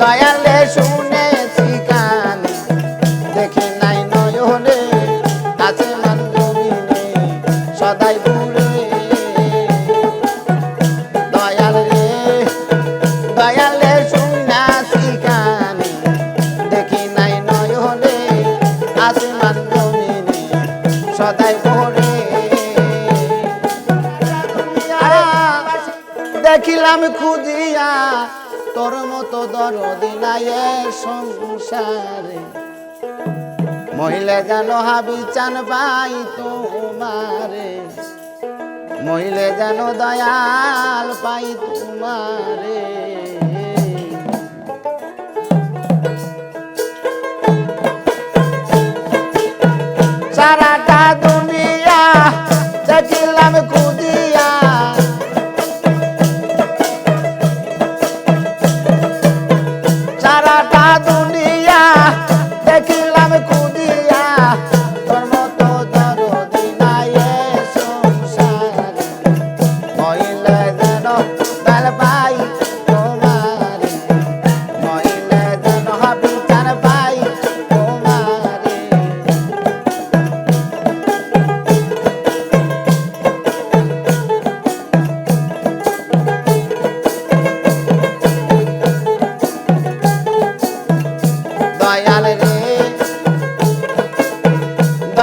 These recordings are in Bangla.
দয়ালে শুনেছি কানে দেখি নাই নয়নে আছে মান জমিনে সদাই পুরে দয়াল রে দয়ালে শুনাছি কানে দেখি নাই নয়নে আছে মান জমিনে সদাই ভরে দেখিলাম খুঁজিয়া তোর মতো দরদি নাই সংসারে। মহিলা যেন হাবি চান পাই তোমারে। মহিলে যেন দয়াল পাই তোমারে। সারাটা দুনিয়া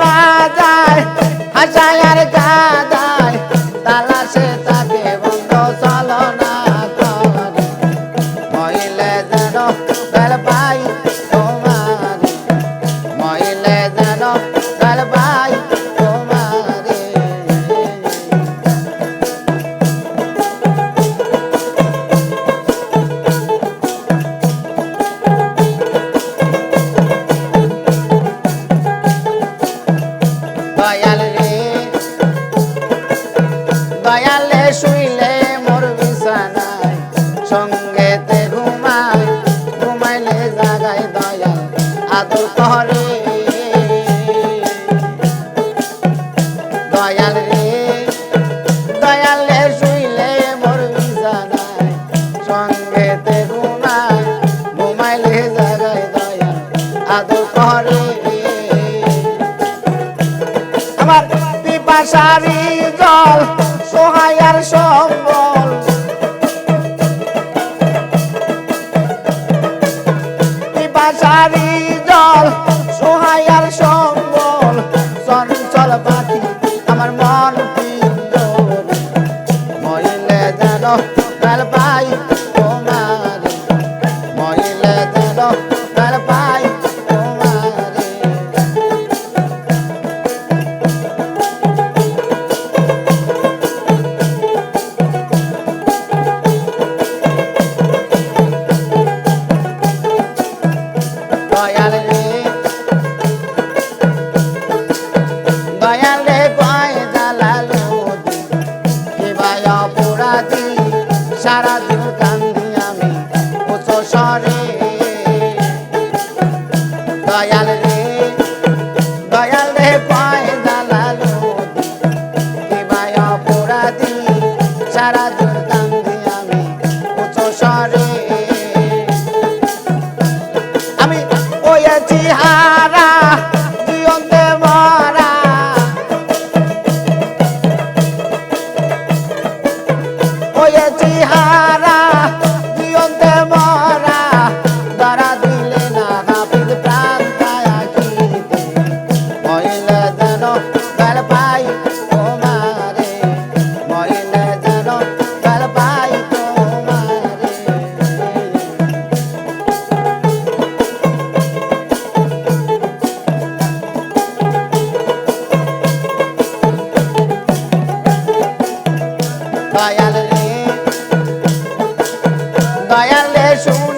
বাজায় হাসায় আর গাদায় আদর করে। দয়াল রে, দয়ালে শুইলে মোর বিছানায় সঙ্গেতে ঘুমায়, ঘুমাইলে জাগায় দয়াল আদর করে। আমার পিপাসারি জল মহিলে যেন গাল দয়াল রে কয় দয়ালে শুনেছি